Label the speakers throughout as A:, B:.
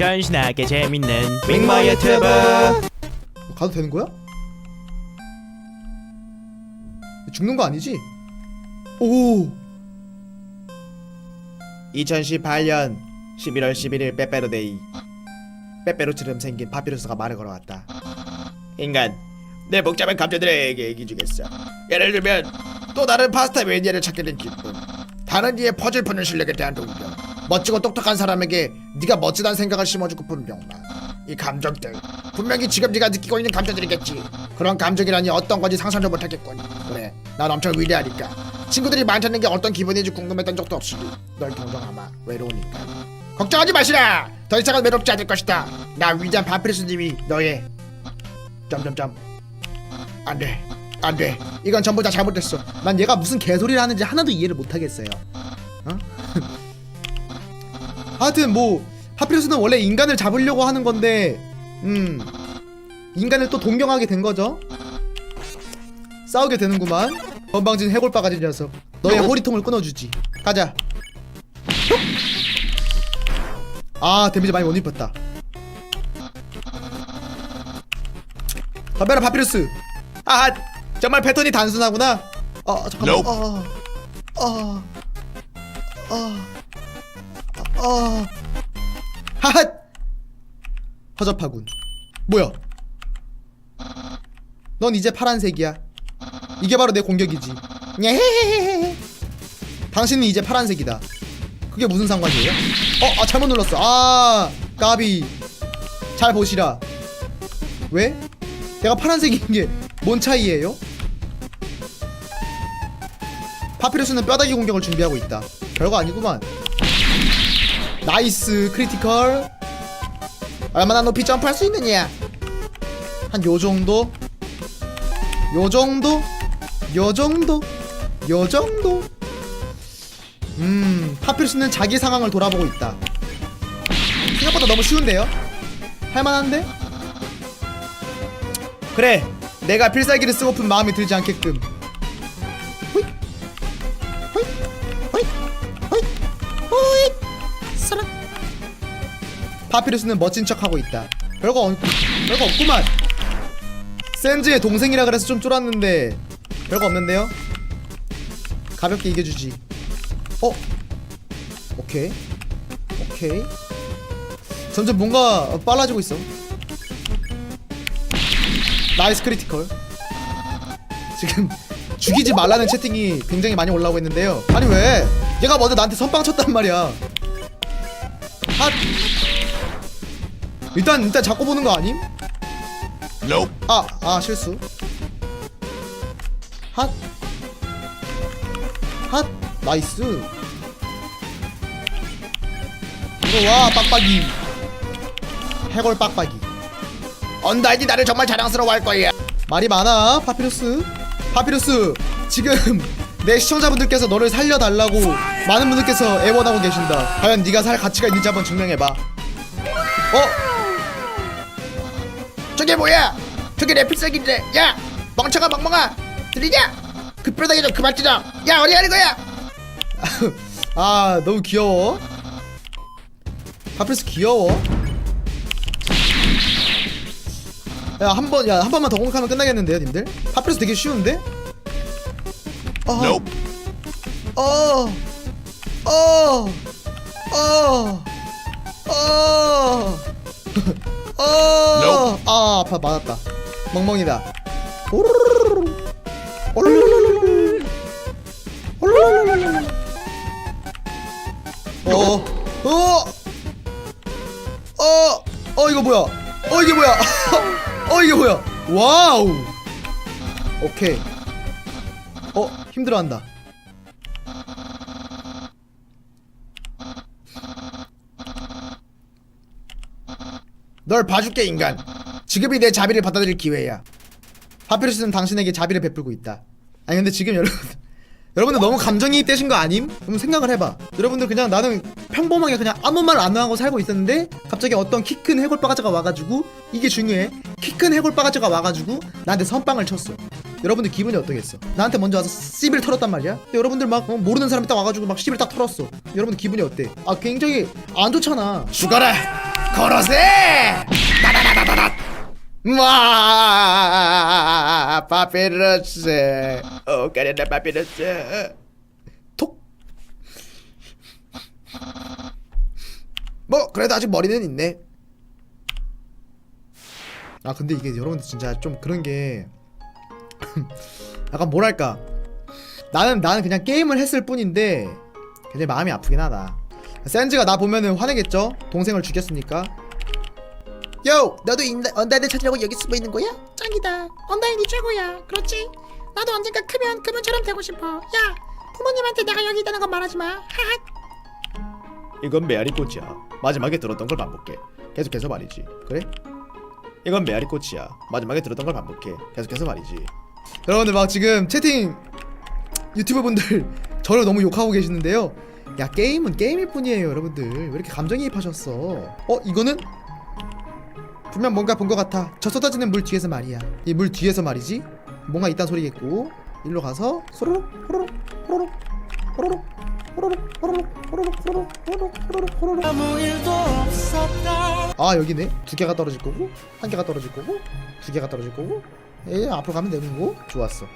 A: 전신하게 재밌는
B: 빅머 유튜브.
C: 가도 되는 거야? 죽는 거 아니지? 오
B: 2018년 11월 11일 빼빼로데이 빼빼로처럼 생긴 파피루스가 말을 걸어왔다 인간 내 복잡한 감정들에게 얘기 주겠어 예를 들면 또 다른 파스타 매니아를 찾게 된 기쁨 다른 이의 퍼즐 푸는 실력에 대한 동경 멋지고 똑똑한 사람에게 네가 멋지다는 생각을 심어주고 분명만. 이 감정들. 분명히 지금 네가 느끼고 있는 감정들이겠지. 그런 감정이라니 어떤 건지 상상도 못하겠군. 그래 난 엄청 위대하니까. 친구들이 많다는 게 어떤 기분인지 궁금했던 적도 없이 널 동정하마. 외로우니까. 걱정하지 마시라! 더 이상은 외롭지 않을 것이다. 나 위대한 파피루스님이 너의 점점점. 안돼. 안돼. 이건 전부 다 잘못됐어.
C: 난 얘가 무슨 개소리를 하는지 하나도 이해를 못 하겠어요. 어? 하여튼 뭐 파피루스는 원래 인간을 잡으려고 하는 건데, 음 인간을 또 동경하게 된 거죠. 싸우게 되는구만. 건방진 해골 바가지 녀석. 너의 호리통을 끊어주지. 가자. 아 데미지 많이 못 입혔다. 덤벼라 파피루스. 아 정말 패턴이 단순하구나. 어 잠깐만. 어, 어, 어, 어, 하핫. 허접하군. 뭐야? 넌 이제 파란색이야. 이게 바로 내 공격이지. 예. 당신은 이제 파란색이다. 그게 무슨 상관이에요? 어, 아 잘못 눌렀어. 아, 까비. 잘 보시라. 왜? 내가 파란색인 게 뭔 차이예요? 파피루스는 뼈다귀 공격을 준비하고 있다. 별거 아니구만. 나이스 크리티컬. 얼마나 높이 점프할 수 있느냐? 한 요 정도? 요 정도? 요 정도? 요 정도? 음, 파피루스는 자기 상황을 돌아보고 있다. 생각보다 너무 쉬운데요? 할만한데? 그래, 내가 필살기를 쓰고픈 마음이 들지 않게끔. 파피루스는 멋진 척하고 있다. 별거 없, 별거 없구만. 센즈의 동생이라 그래서 좀 쫄았는데 별거 없는데요? 가볍게 이겨주지. 어? 오케이. 오케이. 점점 뭔가 빨라지고 있어. 나이스 크리티컬. 지금 죽이지 말라는 채팅이 굉장히 많이 올라오고 있는데요. 아니 왜? 얘가 먼저 나한테 선빵 쳤단 말이야. 아. 일단 일단 잡고 보는 거 아님? 아, 아 실수. 핫. 핫. 나이스. 들어와 빡빡이. 해골 빡빡이.
B: 언다이디 나를 정말 자랑스러워할 거야
C: 말이 많아 파피루스 파피루스 지금 내 시청자분들께서 너를 살려달라고 많은 분들께서 애원하고 계신다 과연 네가 살 가치가 있는지 한번 증명해봐 어?
B: 뭐야? 저게 내 필살기인데. 야 멍청아 멍멍아. 들리냐? 그 뼈다귀 좀 그만 찢어 야 어디 가는 거야?
C: 아 너무 귀여워. 파피루스 귀여워. 야한 번 야 한 번만 더 공격하면 끝나겠는데요 님들? 파피루스 되게 쉬운데? 어. 어, 어, 어, 어, 어, 아, 아파, 맞았다. 멍멍이다. 오르르르르르. 오르르르르르. 오르르르르르. 어, 어, 어, 어, 이거 뭐야? 어, 이게 뭐야? 어, 이게 뭐야? 와우. 오케이. 어, 힘들어한다.
B: 널 봐줄게 인간 지금이 내 자비를 받아들일 기회야
C: 파피루스는 당신에게 자비를 베풀고 있다. 아니 근데 지금 여러분 여러분들 너무 감정이입 되신 거 아님? 그럼 생각을 해봐. 여러분들 그냥 나는 평범하게 그냥 아무 말 안 하고 살고 있었는데 갑자기 어떤 키 큰 해골 바가지가 와가지고 이게 중요해. 키 큰 해골 바가지가 와가지고 나한테 선빵을 쳤어. 여러분들 기분이 어떠겠어? 나한테 먼저 와서 씨비를 털었단 말이야. 여러분들 막 어, 모르는 사람이 딱 와가지고 막 씨비를 딱 털었어. 여러분들 기분이 어때? 아 굉장히 안 좋잖아.
B: 죽어라 걸어세 와 파피루스 오카리나 파피루스 톡 뭐 그래도 아직 머리는 있네. 아 근데 이게 여러분들 진짜 좀 그런 게 약간 뭐랄까. 나는 나는 그냥 게임을 했을 뿐인데 굉장히 마음이 아프긴 하다. 샌즈가 나 보면은 화내겠죠? 동생을 죽였으니까 요 너도 인다, 언다인을 찾으려고 여기 숨어 있는 거야?
D: 짱이다. 언다인이 최고야. 그렇지? 나도 언젠가 크면 그분처럼 되고 싶어. 야, 부모님한테 내가 여기 있다는 건 말하지 마. 하하.
B: 이건 메아리 꽃이야 마지막에 들었던 걸 반복해 계속해서 말이지 그래? 이건 메아리 꽃이야 마지막에 들었던 걸 반복해 계속해서 말이지 여러분들 막 지금 채팅 유튜버 분들 저를 너무 욕하고 계시는데요 야 게임은 게임일 뿐이에요 여러분들 왜 이렇게 감정이입하셨어 어 이거는 분명 뭔가 본 것 같아. 저 쏟아지는 물 뒤에서 말이야. 이 물 뒤에서 말이지. 뭔가 있단 소리겠고. 일로 가서 호로록 호로록 호로록 호로록 호로록 호로록 호로록 호로록 호로록 호로록 호로록 아 여기네. 두 개가 떨어질 거고 한 개가 떨어질 거고 두 개가 떨어질 거고. 에 앞으로 가면 되는 거. 좋았어.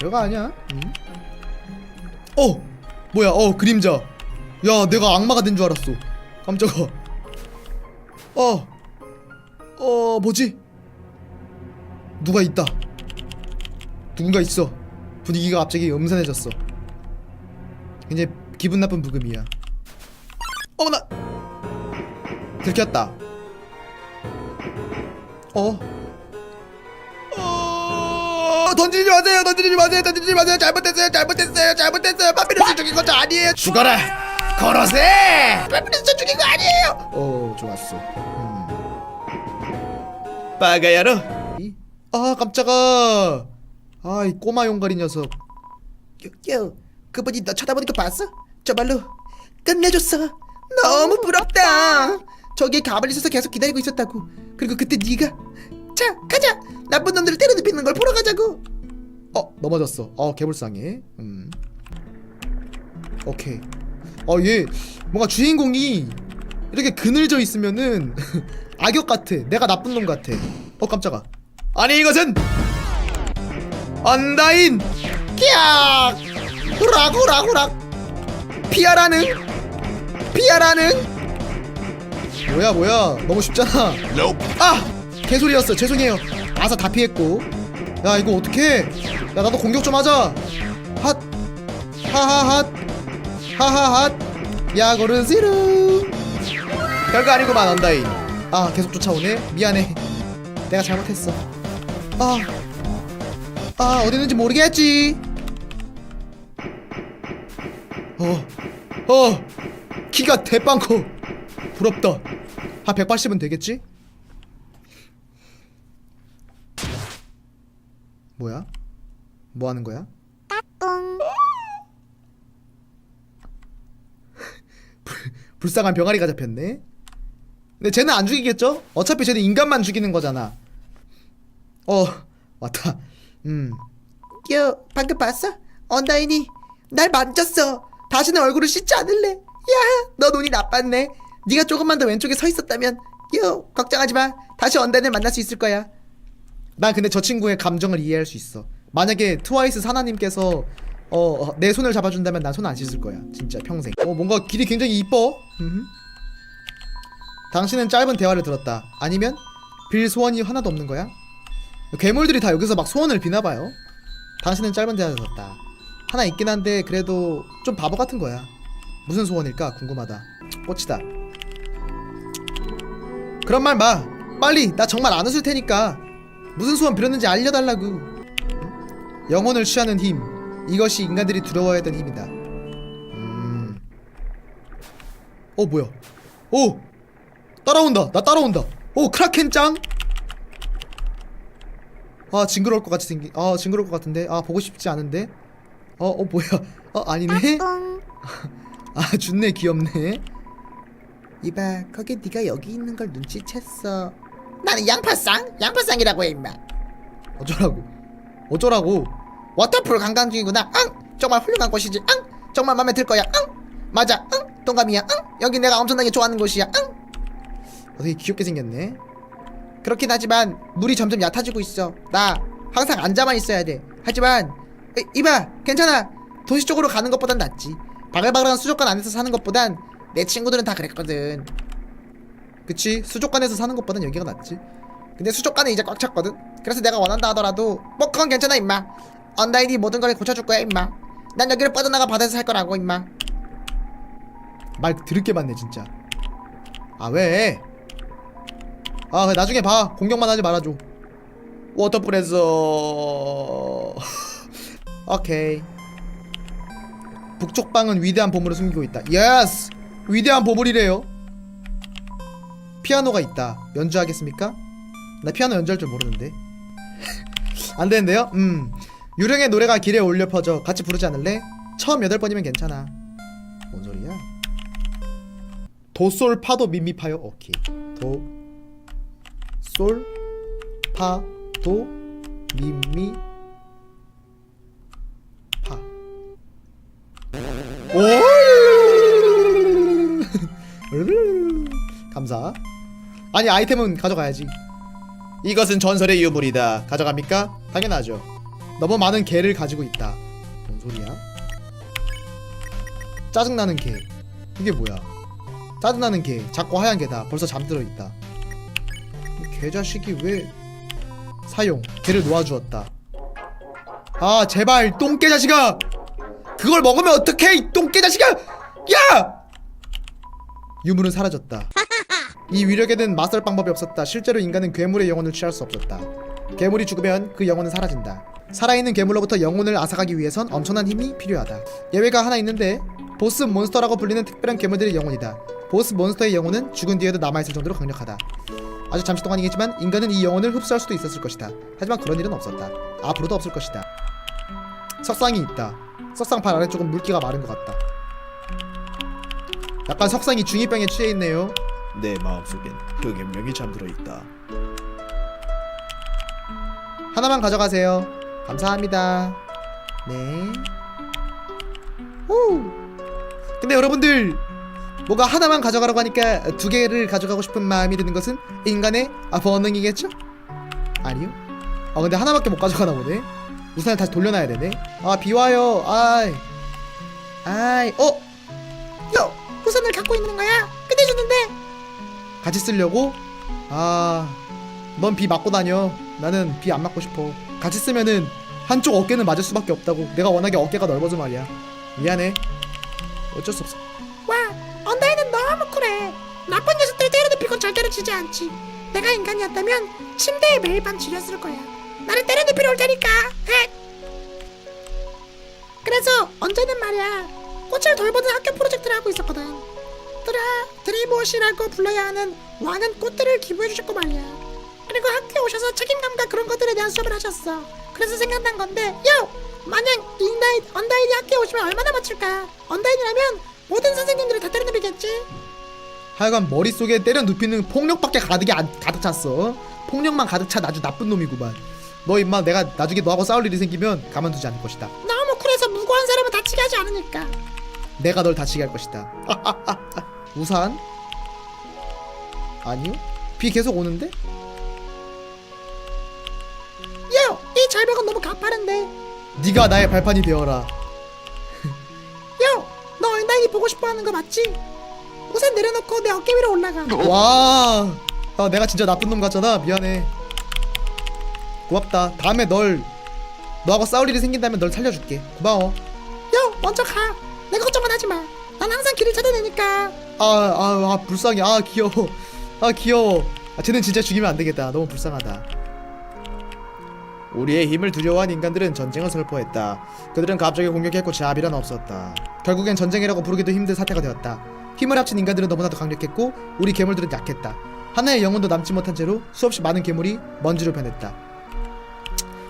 B: 별거 아니야. 음. 어 뭐야? 어 그림자. 야 내가 악마가 된 줄 알았어. 깜짝아. 어 어 뭐지? 누가 있다. 누군가 있어. 분위기가 갑자기 음산해졌어. 굉장히 기분 나쁜 부금이야. 어머나! 들켰다. 어? 어 던지지 마세요! 던지지 마세요! 던지지 마세요! 잘못했어요! 잘못했어요! 잘못했어요! 파피루스 죽인 것도 아니에요! 죽어라! 걸어세! 파피루스 죽인 거 아니에요! 어 좋았어 음. 빠가야로 아 깜짝아 아이 꼬마 용가리 녀석
D: 요, 그분이 너 쳐다보는 거 봤어? 정말로 끝내줬어. 너무 부럽다. 저기에 가만히 있어서 계속 기다리고 있었다고. 그리고 그때 네가 자 가자. 나쁜 놈들을 때려눕히는 걸 보러 가자고.
C: 어 넘어졌어 어 개불쌍해 음 오케이 어얘 뭔가 주인공이 이렇게 그늘져 있으면은 악역 같아. 내가 나쁜 놈 같아. 어 깜짝아. 아니 이것은 언다인
D: 야, 후락 후락 후락. 피하라는? 피하라는?
C: 뭐야 뭐야. 너무 쉽잖아. 아! 개소리였어. 죄송해요. 아사 다 피했고. 야 이거 어떡해? 야 나도 공격 좀 하자. 핫. 하하핫. 하하핫. 야고르지루 별거 아니구만 언다인. 아 계속 쫓아오네. 미안해. 내가 잘못했어. 아, 아 어디 있는지 모르겠지. 어, 어, 키가 대빵커 부럽다. 한 180은 되겠지? 뭐야? 뭐 하는 거야? 불, 불쌍한 병아리가 잡혔네 근데 쟤는 안 죽이겠죠? 어차피 쟤는 인간만 죽이는 거잖아 어 왔다 음
D: 요, 방금 봤어? 언다인이 날 만졌어. 다시는 얼굴을 씻지 않을래. 야, 너 눈이 나빴네. 네가 조금만 더 왼쪽에 서 있었다면, 요, 걱정하지 마. 다시 언다인을 만날 수 있을 거야.
C: 난 근데 저 친구의 감정을 이해할 수 있어. 만약에 트와이스 사나님께서 어 내 손을 잡아준다면 난 손 안 씻을 거야. 진짜 평생. 어 뭔가 길이 굉장히 이뻐. 음흠. 당신은 짧은 대화를 들었다. 아니면 빌 소원이 하나도 없는 거야? 괴물들이 다 여기서 막 소원을 비나 봐요. 당신은 짧은 대화를 들었다. 하나 있긴 한데 그래도 좀 바보 같은 거야. 무슨 소원일까 궁금하다. 꽂히다. 그런 말 마. 빨리 나 정말 안 웃을 테니까. 무슨 소원 빌었는지 알려달라고. 응? 영혼을 취하는 힘. 이것이 인간들이 하는 힘이다. 음. 어 뭐야? 오 따라온다. 나 따라온다. 오 크라켄 짱. 아 징그러울 것 같이 생긴. 아 징그러울 것 같은데. 아 보고 싶지 않은데. 어어 뭐야? 어 아니네. 아 준네 귀엽네.
D: 이봐, 거기 네가 여기 있는 걸 눈치챘어. 나는 양파상, 양파상이라고 해 임마.
C: 어쩌라고? 어쩌라고?
D: 워터풀 관광 중이구나. 응, 정말 훌륭한 곳이지. 응, 정말 마음에 들 거야. 응, 맞아. 응, 동감이야. 응, 여기 내가 엄청나게 좋아하는 곳이야. 응.
C: 어, 되게 귀엽게 생겼네
D: 그렇긴 하지만 물이 점점 얕아지고 있어. 나 항상 앉아만 있어야 돼. 하지만 이- 이봐 괜찮아. 도시 쪽으로 가는 것보단 낫지. 바글바글한 수족관 안에서 사는 것보단 내 친구들은 다 그랬거든.
C: 그치 수족관에서 사는 것보단 여기가 낫지
D: 근데 수족관은 이제 꽉 찼거든. 그래서 내가 원한다 하더라도 뭐 그건 괜찮아 임마. 언다인이 모든 걸 고쳐줄 거야 임마. 난 여기를 빠져나가 바다에서 살 거라고 임마.
C: 말 드럽게 많네 진짜 아 왜? 아 나중에 봐. 공격만 하지 말아줘. 워터프레서 오케이. 북쪽 방은 위대한 보물을 숨기고 있다. 예스 위대한 보물이래요. 피아노가 있다. 연주하겠습니까? 나 피아노 연주할 줄 모르는데. 안 되는데요? 음. 유령의 노래가 길에 울려 퍼져 같이 부르지 않을래? 처음 8번이면 괜찮아. 뭔 소리야? 도솔 파도 미미파요 오케이. 도 솔 파 도 미 미 파. 오! 감사. 아니 아이템은 가져가야지. 이것은 전설의 유물이다. 가져갑니까? 당연하죠. 너무 많은 개를 가지고 있다. 뭔 소리야? 짜증나는 개. 이게 뭐야? 짜증나는 개. 작고 하얀 개다. 벌써 잠들어 있다. 이 개자식이 왜 사용? 개를 놓아주었다. 아 제발 똥개 자식아! 그걸 먹으면 어떡해 이 똥개 자식아! 야! 유물은 사라졌다. 이 위력에는 맞설 방법이 없었다. 실제로 인간은 괴물의 영혼을 취할 수 없었다. 괴물이 죽으면 그 영혼은 사라진다. 살아있는 괴물로부터 영혼을 앗아가기 위해선 엄청난 힘이 필요하다. 예외가 하나 있는데 보스 몬스터라고 불리는 특별한 괴물들의 영혼이다. 보스 몬스터의 영혼은 죽은 뒤에도 남아있을 정도로 강력하다 아주 잠시 동안이겠지만 인간은 이 영혼을 흡수할 수도 있었을 것이다 하지만 그런 일은 없었다 앞으로도 없을 것이다 석상이 있다 석상팔 아래쪽은 물기가 마른 것 같다 약간 석상이 중이병에 취해 있네요
B: 내 마음속엔 흑염룡이 잠들어 있다.
C: 하나만 가져가세요. 감사합니다. 네. 오. 근데 여러분들 뭐가 하나만 가져가라고 하니까 두 개를 가져가고 싶은 마음이 드는 것은 인간의 아, 본능이겠죠? 아니요. 아 근데 하나밖에 못 가져가나 보네. 우산을 다시 돌려놔야 되네. 아 비와요. 아이. 아이. 어?
D: 요 우산을 갖고 있는 거야? 끝내주는데.
C: 같이 쓰려고? 아, 넌 비 맞고 다녀. 나는 비 안 맞고 싶어. 같이 쓰면은 한쪽 어깨는 맞을 수밖에 없다고. 내가 워낙에 어깨가 넓어서 말이야. 미안해. 어쩔 수 없어.
D: 지지 않지. 내가 인간이었다면 침대에 매일 밤 지렸을 거야. 나를 때려 눕히러 올 테니까. 헷. 그래서 언제는 말이야 꽃을 돌보는 학교 프로젝트를 하고 있었거든. 드라 드리무엇이라고 불러야 하는 많은 꽃들을 기부해 주셨고 말이야. 그리고 학교에 오셔서 책임감과 그런 것들에 대한 수업을 하셨어. 그래서 생각난 건데, 요! 만약 인다인, 언다인이 학교에 오시면 얼마나 멋질까? 언다인이라면 모든 선생님들을 다 때려눕히겠지?
C: 하여간 머릿속에 때려 눕히는 폭력밖에 가득이 안, 가득 찼어. 폭력만 가득 찬 아주 나쁜 놈이구만. 너 임마 내가 나중에 너하고 싸울 일이 생기면 가만두지 않을 것이다.
D: 너무 쿨해서 무고한 사람은 다치게 하지 않으니까.
C: 내가 널 다치게 할 것이다. 우산? 아니요? 비 계속 오는데?
D: 요! 이 절벽은 너무 가파른데.
C: 네가 나의 발판이 되어라.
D: 요! 너 언다인이 보고 싶어 하는 거 맞지? 우산 내려놓고 내 어깨 위로 올라가.
C: 와, 아, 내가 진짜 나쁜 놈 같잖아. 미안해. 고맙다. 다음에 널 너하고 싸울 일이 생긴다면 널 살려줄게. 고마워.
D: 요! 먼저 가. 내 걱정만 하지 마. 난 항상 길을 찾아내니까.
C: 아, 아, 아 불쌍해. 아, 귀여워. 아, 귀여워. 아, 쟤는 진짜 죽이면 안 되겠다. 너무 불쌍하다. 우리의 힘을 두려워한 인간들은 전쟁을 선포했다. 그들은 갑자기 공격했고 자비란 없었다. 결국엔 전쟁이라고 부르기도 힘든 사태가 되었다. 힘을 합친 인간들은 너무나도 강력했고 우리 괴물들은 약했다. 하나의 영혼도 남지 못한 채로 수없이 많은 괴물이 먼지로 변했다.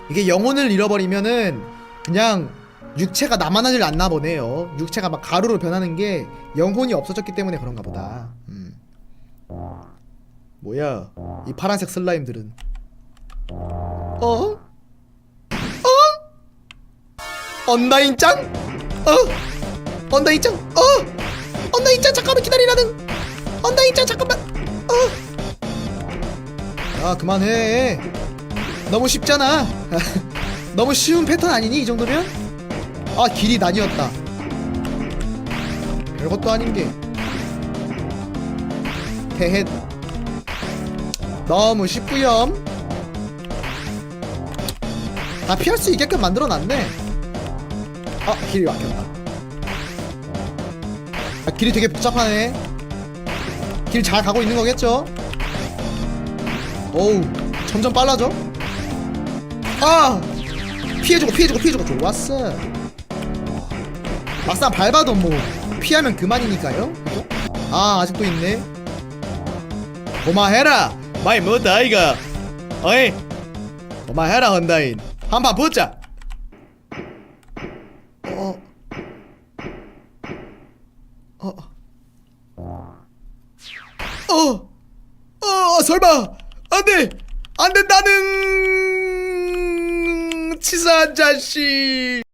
C: 이게 영혼을 잃어버리면은 그냥 육체가 나만하질 않나 보네요. 육체가 막 가루로 변하는 게 영혼이 없어졌기 때문에 그런가 보다. 음. 뭐야? 이 파란색 슬라임들은 어? 어? 언다인 짱? 어? 언다인 짱? 어? 언다인 짱 잠깐만 기다리라는. 언다인 짱 잠깐만. 어? 아 그만해 너무 쉽잖아 너무 쉬운 패턴 아니니 이 정도면? 아 길이 나뉘었다 별것도 아닌 게 헤헷 너무 쉽구염 다 피할 수 있게끔 만들어놨네 아 길이 막혔다 아, 길이 되게 복잡하네. 길 잘 가고 있는 거겠죠? 어우 점점 빨라져? 아! 피해주고 피해주고 피해주고. 좋았어. 막상 밟아도 뭐 피하면 그만이니까요? 아 아직도 있네.
B: 고마해라 많이 못다 아이가. 어이 고마해라 헌다인. 한판 붙자.
C: 어. 어.
B: 어, 어, 설마, 안 돼, 안 된다는 치사한 자식.